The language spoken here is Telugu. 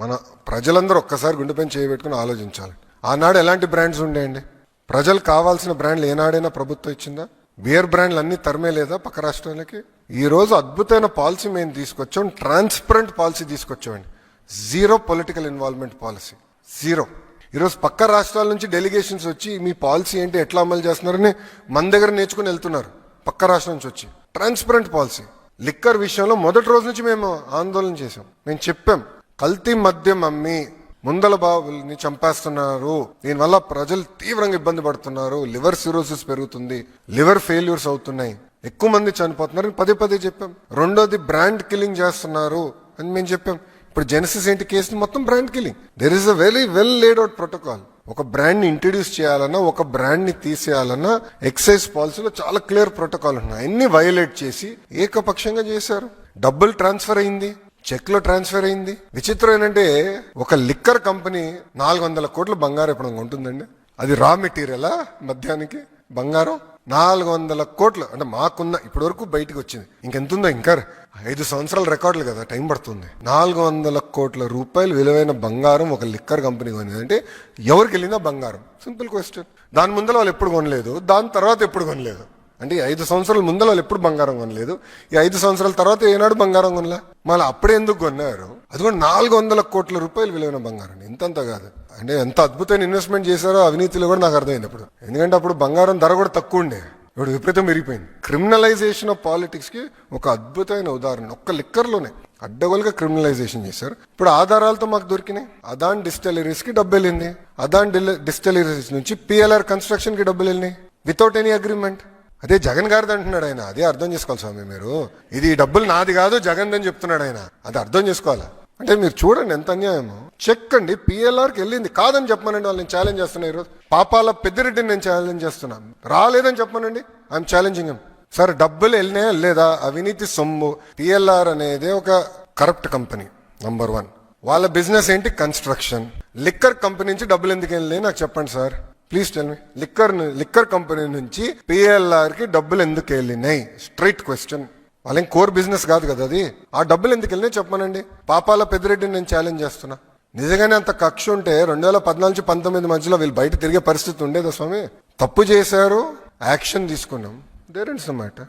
మన ప్రజలందరూ ఒక్కసారి గుండెపైన చేయబెట్టుకుని ఆలోచించాలి. ఆనాడు ఎలాంటి బ్రాండ్స్ ఉండేయండి? ప్రజలు కావాల్సిన బ్రాండ్లు ఏనాడైనా ప్రభుత్వం ఇచ్చిందా? బియర్ బ్రాండ్లు అన్ని తరమే లేదా పక్క రాష్ట్రాలకి? ఈరోజు అద్భుతమైన పాలసీ మేము తీసుకొచ్చాం. Transparent policy తీసుకొచ్చామండి. Zero political involvement policy. Zero. ఈరోజు పక్క రాష్ట్రాల నుంచి డెలిగేషన్స్ వచ్చి మీ పాలసీ ఏంటి? ఎట్లా అమలు చేస్తున్నారని మన దగ్గర నేర్చుకుని వెళ్తున్నారు. పక్క రాష్ట్రం నుంచి వచ్చి. Transparent policy. లిక్కర్ విషయంలో మొదటి రోజు నుంచి మేము ఆందోళన చేసాం మేము చెప్పాం. కల్తీ మద్యం అమ్మి ముందల బాబుల్ని చంపేస్తున్నారు. దీనివల్ల ప్రజలు తీవ్రంగా ఇబ్బంది పడుతున్నారు. లివర్ సిరోసిస్ పెరుగుతుంది. లివర్ ఫెయిల్యూర్స్ అవుతున్నాయి. ఎక్కువ మంది చనిపోతున్నారు పదే పదే చెప్పాం. రెండోది బ్రాండ్ కిల్లింగ్ చేస్తున్నారు అని మేము చెప్పాం. ఇప్పుడు జెనసిస్ ఏంటి కేసు మొత్తం brand killing. There is a very well laid out protocol ఒక బ్రాండ్ని ఇంట్రడ్యూస్ చేయాలన్నా ఒక బ్రాండ్ని తీసేయాలన్నా ఎక్సైజ్ పాలసీలో చాలా క్లియర్ ప్రోటోకాల్ ఉన్నాయి. అన్ని వయలేట్ చేసి ఏకపక్షంగా చేశారు. డబ్బులు ట్రాన్స్ఫర్ అయింది. చెక్లో ట్రాన్స్ఫర్ అయింది. విచిత్రం ఏంటంటే ఒక లిక్కర్ కంపెనీ నాలుగు వందల కోట్లు బంగారం ఇప్పుడు ఉంటుందండి అది రా మెటీరియలా మధ్యానికి? బంగారం? నాలుగు వందల కోట్లు. అంటే మాకున్న ఇప్పటి వరకు బయటకు వచ్చింది. ఇంకెంతుందో ఇంకా ఐదు సంవత్సరాల రికార్డులు కదా టైం పడుతుంది. నాలుగు వందల కోట్ల రూపాయలు విలువైన బంగారం ఒక లిక్కర్ కంపెనీ కొనింది అంటే ఎవరికి వెళ్ళిందా బంగారం. సింపుల్ క్వశ్చన్ దాని ముందర వాళ్ళు ఎప్పుడు కొనలేదు దాని తర్వాత ఎప్పుడు కొనలేదు? అంటే ఐదు సంవత్సరాల ముందర వాళ్ళు ఎప్పుడు బంగారం కొనలేదు? ఈ ఐదు సంవత్సరాల తర్వాత ఏనాడు బంగారం కొనలే? మళ్ళీ అప్పుడే ఎందుకు కొన్నారు? అది కూడా నాలుగు వందల కోట్ల రూపాయలు విలువైన బంగారం ఇంతంత కాదు. అంటే ఎంత అద్భుతమైన ఇన్వెస్ట్మెంట్ చేశారో అవినీతిలో కూడా నాకు అర్థమైంది అప్పుడు. ఎందుకంటే అప్పుడు బంగారం ధర కూడా తక్కువ ఉండే. ఇప్పుడు విపరీతం పెరిగిపోయింది. క్రిమినలైజేషన్ ఆఫ్ పాలిటిక్స్కి ఒక అద్భుతమైన ఉదాహరణ. ఒక్క లిక్కర్లోనే అడ్డగోలుగా క్రిమినలైజేషన్ చేశారు. ఇప్పుడు ఆధారాలతో మాకు దొరికినాయి. అదాన్ డిస్టలరీస్కి డబ్బు వెళ్ళింది అదాన్ డిస్టలరీస్ నుంచి పిఎల్ఆర్ కన్స్ట్రక్షన్కి డబ్బులు వెళ్ళినాయి వితౌట్ ఎనీ అగ్రిమెంట్ అదే జగన్ గారిది అంటున్నాడు ఆయన. అదే అర్థం చేసుకోవాలి స్వామి మీరు. ఇది డబ్బులు నాది కాదు జగన్ అని చెప్తున్నాడు ఆయన. అది అర్థం చేసుకోవాలా? అంటే మీరు చూడండి ఎంత అన్యాయమో. చెక్ అండి పిఎల్ఆర్కి వెళ్ళింది. కాదని చెప్పమనండి వాళ్ళని ఛాలెంజ్ చేస్తున్నా ఈరోజు. పాపాల పెద్దిరెడ్డిని నేను ఛాలెంజ్ చేస్తున్నాను రాలేదని చెప్పమనండి. ఐఎమ్ ఛాలెంజింగ్ సార్ డబ్బులు వెళ్ళినాయా లేదా అవినీతి సొమ్ము. పిఎల్ఆర్ అనేది ఒక కరప్ట్ కంపెనీ నంబర్ వన్ వాళ్ళ బిజినెస్ ఏంటి? కన్స్ట్రక్షన్ లిక్కర్ కంపెనీ నుంచి డబ్బులు ఎందుకు వెళ్ళినాయి? నాకు చెప్పండి sir. Please tell me liquor liquor company నుంచి పిఎల్ఆర్కి డబ్బులు ఎందుకు వెళ్ళినాయి? స్ట్రైట్ క్వశ్చన్ వాళ్ళేం కోర్ బిజినెస్ కాదు కదా అది. ఆ డబ్బులు ఎందుకు వెళ్ళినాయి చెప్పమనండి. పాపాల పెద్దిరెడ్డిని నేను ఛాలెంజ్ చేస్తున్నా. నిజంగానే అంత కక్ష ఉంటే రెండు వేల పద్నాలుగు పంతొమ్మిది మధ్యలో వీళ్ళు బయట తిరిగే పరిస్థితి ఉండేదా స్వామి? తప్పు చేశారు యాక్షన్ తీసుకున్నాం. There is matter